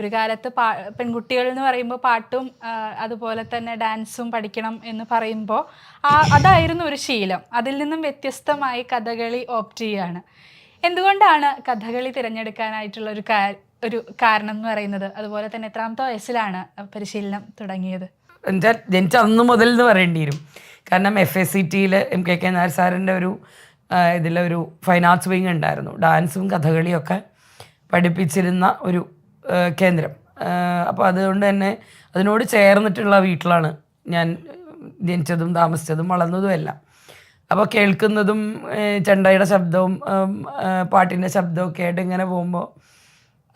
ഒരു കാലത്ത് പാ പെൺകുട്ടികൾ എന്ന് പറയുമ്പോൾ പാട്ടും അതുപോലെ തന്നെ ഡാൻസും പഠിക്കണം എന്ന് പറയുമ്പോൾ ആ അതായിരുന്നു ഒരു ശീലം. അതിൽ നിന്നും വ്യത്യസ്തമായി കഥകളി ഓപ്റ്റ് ചെയ്യാണ്. എന്തുകൊണ്ടാണ് കഥകളി തിരഞ്ഞെടുക്കാനായിട്ടുള്ള ഒരു ഒരു കാരണം എന്ന് പറയുന്നത്? അതുപോലെ തന്നെ എത്രാമത്തെ വയസ്സിലാണ് പരിശീലനം തുടങ്ങിയത്? എന്താ ജനിച്ച അന്ന് മുതൽ എന്ന് പറയേണ്ടി വരും. കാരണം എഫ് എസ് സി ടിയിൽ എം കെ കെ നായർ സാറിന്റെ ഒരു ഇതിലൊരു ഫൈൻ ആർട്സ് വിങ് ഉണ്ടായിരുന്നു. ഡാൻസും കഥകളിയൊക്കെ പഠിപ്പിച്ചിരുന്ന ഒരു കേന്ദ്രം. അപ്പോൾ അതുകൊണ്ട് തന്നെ അതിനോട് ചേർന്നിട്ടുള്ള വീട്ടിലാണ് ഞാൻ ജനിച്ചതും താമസിച്ചതും വളർന്നതും എല്ലാം. അപ്പോൾ കേൾക്കുന്നതും ചെണ്ടയുടെ ശബ്ദവും പാട്ടിന്റെ ശബ്ദവും ഒക്കെ ആയിട്ട് ഇങ്ങനെ പോകുമ്പോൾ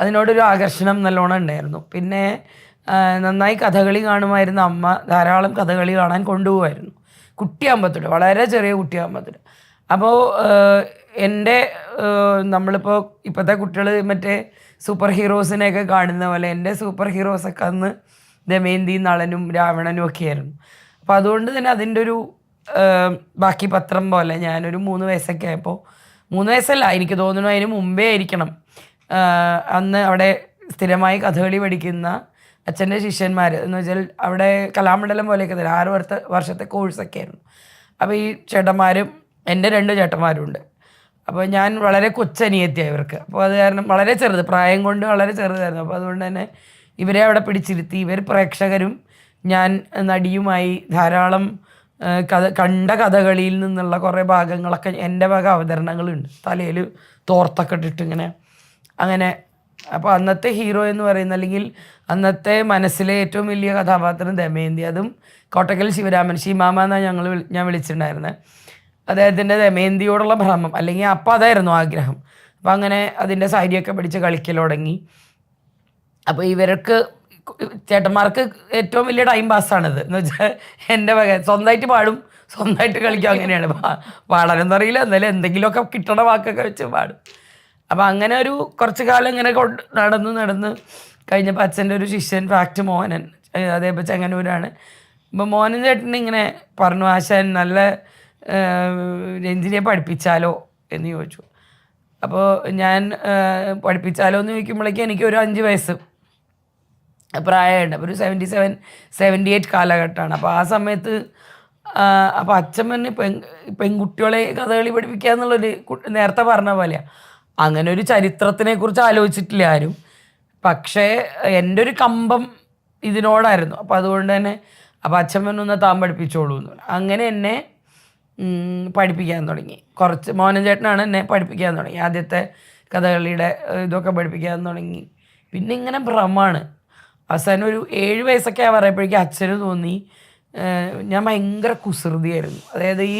അതിനോടൊരു ആകർഷണം നല്ലോണം ഉണ്ടായിരുന്നു. പിന്നെ നന്നായി കഥകളി കാണുമായിരുന്ന അമ്മ ധാരാളം കഥകളി കാണാൻ കൊണ്ടുപോകുമായിരുന്നു കുട്ടിയാകുമ്പത്തോട്ട് വളരെ ചെറിയ കുട്ടിയാകുമ്പത്തോട്ട് അപ്പോൾ എന്റെ നമ്മളിപ്പോൾ ഇപ്പോഴത്തെ കുട്ടികൾ മറ്റേ സൂപ്പർ ഹീറോസിനെയൊക്കെ കാണുന്ന പോലെ എന്റെ സൂപ്പർ ഹീറോസൊക്കെ അന്ന് ദമയന്തി നളനും രാവണനും ഒക്കെ ആയിരുന്നു. അപ്പോൾ അതുകൊണ്ട് തന്നെ അതിന്റെ ഒരു ബാക്കി പത്രം പോലെ ഞാനൊരു മൂന്ന് വയസ്സൊക്കെ ആയപ്പോൾ മൂന്ന് വയസ്സല്ല എനിക്ക് തോന്നുന്നു അതിന് മുമ്പേ ആയിരിക്കണം. അന്ന് അവിടെ സ്ഥിരമായി കഥകളി പഠിക്കുന്ന അച്ഛന്റെ ശിഷ്യന്മാർ എന്ന് വെച്ചാൽ അവിടെ കലാമണ്ഡലം പോലെയൊക്കെ തന്നെ ആറ് വർഷത്തെ വർഷത്തെ കോഴ്സൊക്കെ ആയിരുന്നു. അപ്പോൾ ഈ ചേട്ടന്മാരും എന്റെ രണ്ട് ചേട്ടന്മാരുണ്ട്. അപ്പോൾ ഞാൻ വളരെ കൊച്ചനിയത്തിയാണ് ഇവർക്ക്. അപ്പോൾ അത് കാരണം വളരെ ചെറുത് പ്രായം കൊണ്ട് വളരെ ചെറുതായിരുന്നു. അപ്പോൾ അതുകൊണ്ട് തന്നെ ഇവരെ അവിടെ പിടിച്ചിരുത്തി. ഇവർ പ്രേക്ഷകരും ഞാൻ നടിയുമായി ധാരാളം കഥ കണ്ട കഥകളിയിൽ നിന്നുള്ള കുറേ ഭാഗങ്ങളൊക്കെ എന്റെ ഭാഗം അവതരണങ്ങളുണ്ട്. തലയിൽ തോർത്തൊക്കെ ഇട്ടിട്ട് ഇങ്ങനെ അങ്ങനെ. അപ്പോൾ അന്നത്തെ ഹീറോ എന്ന് പറയുന്ന അല്ലെങ്കിൽ അന്നത്തെ മനസ്സിലെ ഏറ്റവും വലിയ കഥാപാത്രം ദമയന്തി. അതും കോട്ടക്കൽ ശിവരാമൻ. ശിമാമ എന്നാണ് ഞങ്ങൾ ഞാൻ വിളിച്ചിട്ടുണ്ടായിരുന്നത് അദ്ദേഹത്തിന്റെ ദമയന്തിയോടുള്ള ഭ്രമം അല്ലെങ്കിൽ അപ്പം അതായിരുന്നു ആഗ്രഹം. അപ്പം അങ്ങനെ അതിന്റെ സാരിയൊക്കെ പിടിച്ച് കളിക്കൽ തുടങ്ങി. അപ്പോൾ ഇവർക്ക് ചേട്ടന്മാർക്ക് ഏറ്റവും വലിയ ടൈം പാസ്സാണിത് എന്ന് വെച്ചാൽ എന്റെ വക സ്വന്തമായിട്ട് പാടും സ്വന്തമായിട്ട് കളിക്കും അങ്ങനെയാണ്. പാടാനൊന്നും അറിയില്ല എന്നാലും എന്തെങ്കിലുമൊക്കെ കിട്ടണ വാക്കൊക്കെ വെച്ച് പാടും. അപ്പോൾ അങ്ങനെ ഒരു കുറച്ച് കാലം ഇങ്ങനെ കൊണ്ട് നടന്ന് നടന്ന് കഴിഞ്ഞപ്പോൾ അച്ഛന്റെ ഒരു ശിഷ്യൻ ഫാക്ട് മോഹനൻ അതേപോലെ ചെങ്ങന്നൂരാണ്. അപ്പോൾ മോഹനൻ ചേട്ടൻ ഇങ്ങനെ പറഞ്ഞു ആശാൻ നല്ല ഏഹ്, രഞ്ജിനിയെ പഠിപ്പിച്ചാലോ എന്ന് ചോദിച്ചു. അപ്പോൾ ഞാൻ പഠിപ്പിച്ചാലോ എന്ന് ചോദിക്കുമ്പോഴേക്കും എനിക്ക് ഒരു അഞ്ച് വയസ്സ് പ്രായമുണ്ട്. അപ്പോൾ ഒരു സെവന്റി സെവൻ സെവന്റി എയ്റ്റ് കാലഘട്ടമാണ്. അപ്പോൾ ആ സമയത്ത് അപ്പോൾ അച്ഛമ്മ തന്നെ പെൺ പെൺകുട്ടികളെ കഥകളി പഠിപ്പിക്കുക എന്നുള്ളൊരു നേരത്തെ പറഞ്ഞ പോലെയാണ് അങ്ങനെ ഒരു ചരിത്രത്തിനെ കുറിച്ച് ആലോചിച്ചിട്ടില്ല ആരും. പക്ഷേ എന്റെ ഒരു കമ്പം ഇതിനോടായിരുന്നു. അപ്പോൾ അതുകൊണ്ട് തന്നെ അപ്പോൾ അച്ഛമ്മ ഒന്ന് താൻ പഠിപ്പിച്ചോളൂ എന്ന് അങ്ങനെ എന്നെ പഠിപ്പിക്കാൻ തുടങ്ങി. കുറച്ച് മോഹനൻ ചേട്ടനാണ് എന്നെ പഠിപ്പിക്കാൻ തുടങ്ങി. ആദ്യത്തെ കഥകളിയുടെ ഇതൊക്കെ പഠിപ്പിക്കാൻ തുടങ്ങി. പിന്നെ ഇങ്ങനെ ഭ്രമമാണ്. അവസാനം ഒരു ഏഴ് വയസ്സൊക്കെ പറയുമ്പോഴേക്കും അച്ഛന് തോന്നി ഞാൻ ഭയങ്കര കുസൃതിയായിരുന്നു. അതായത് ഈ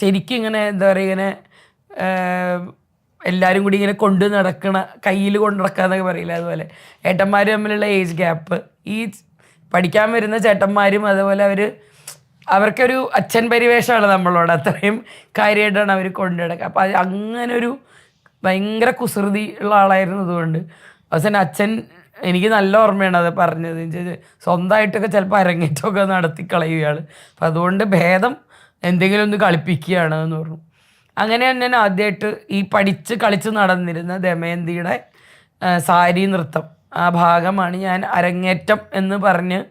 ശരിക്കും ഇങ്ങനെ എന്താ പറയുക ഇങ്ങനെ എല്ലാവരും കൂടി ഇങ്ങനെ കൊണ്ട് നടക്കണ കയ്യിൽ കൊണ്ട് നടക്കുക എന്നൊക്കെ പറയില്ല അതുപോലെ. ഏട്ടന്മാർ തമ്മിലുള്ള ഏജ് ഗ്യാപ്പ് ഈ പഠിക്കാൻ വരുന്ന ചേട്ടന്മാരും അതുപോലെ അവർ അവർക്കൊരു അച്ഛൻ പരിവേഷമാണ് നമ്മളോട്. അത്രയും കാര്യമായിട്ടാണ് അവർ കൊണ്ടുനടക്കുക. അപ്പം അത് അങ്ങനെ ഒരു ഭയങ്കര കുസൃതി ഉള്ള ആളായിരുന്നു അതുകൊണ്ട് അവസാനം അച്ഛൻ എനിക്ക് നല്ല ഓർമ്മയാണ് അത് പറഞ്ഞത്. സ്വന്തമായിട്ടൊക്കെ ചിലപ്പോൾ അരങ്ങേറ്റമൊക്കെ നടത്തി കളയുകയാണ് അപ്പം അതുകൊണ്ട് ഭേദം എന്തെങ്കിലും ഒന്ന് കളിപ്പിക്കുകയാണ് എന്ന് പറഞ്ഞു. അങ്ങനെ ഞാൻ ആദ്യമായിട്ട് ഈ പഠിച്ച് കളിച്ച് നടന്നിരുന്ന ദമയന്തിയുടെ സാരി നൃത്തം. ആ ഭാഗമാണ് ഞാൻ അരങ്ങേറ്റം എന്ന് പറഞ്ഞ്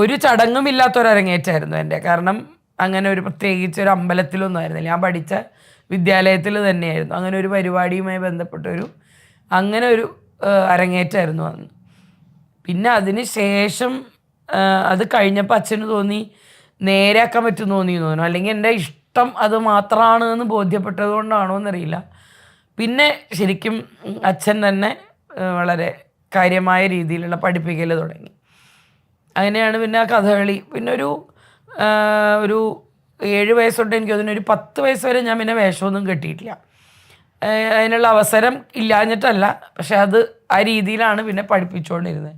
ഒരു ചടങ്ങും ഇല്ലാത്തൊരങ്ങേറ്റായിരുന്നു എന്റെ. കാരണം അങ്ങനെ ഒരു പ്രത്യേകിച്ച് ഒരു അമ്പലത്തിലൊന്നും ആയിരുന്നില്ല. ഞാൻ പഠിച്ച വിദ്യാലയത്തിൽ തന്നെയായിരുന്നു. അങ്ങനെ ഒരു പരിപാടിയുമായി ബന്ധപ്പെട്ടൊരു അങ്ങനെ ഒരു അരങ്ങേറ്റായിരുന്നു അന്ന്. പിന്നെ അതിന് ശേഷം അത് കഴിഞ്ഞപ്പോൾ അച്ഛന് തോന്നി നേരെയാക്കാൻ പറ്റുമെന്ന് തോന്നി തോന്നുന്നു. അല്ലെങ്കിൽ എന്റെ ഇഷ്ടം അത് മാത്രമാണ് എന്ന് ബോധ്യപ്പെട്ടത് കൊണ്ടാണോ എന്നറിയില്ല. പിന്നെ ശരിക്കും അച്ഛൻ തന്നെ വളരെ കാര്യമായ രീതിയിലുള്ള പഠിപ്പിക്കൽ തുടങ്ങി. അങ്ങനെയാണ് പിന്നെ ആ കഥകളി പിന്നെ ഒരു ഒരു ഏഴ് വയസ്സൊട്ട് എനിക്ക് അതിനൊരു പത്ത് വയസ്സ് വരെ ഞാൻ പിന്നെ വേഷമൊന്നും കെട്ടിയിട്ടില്ല. അതിനുള്ള അവസരം ഇല്ലാഞ്ഞിട്ടല്ല. പക്ഷെ അത് ആ രീതിയിലാണ് പിന്നെ പഠിപ്പിച്ചുകൊണ്ടിരുന്നത്.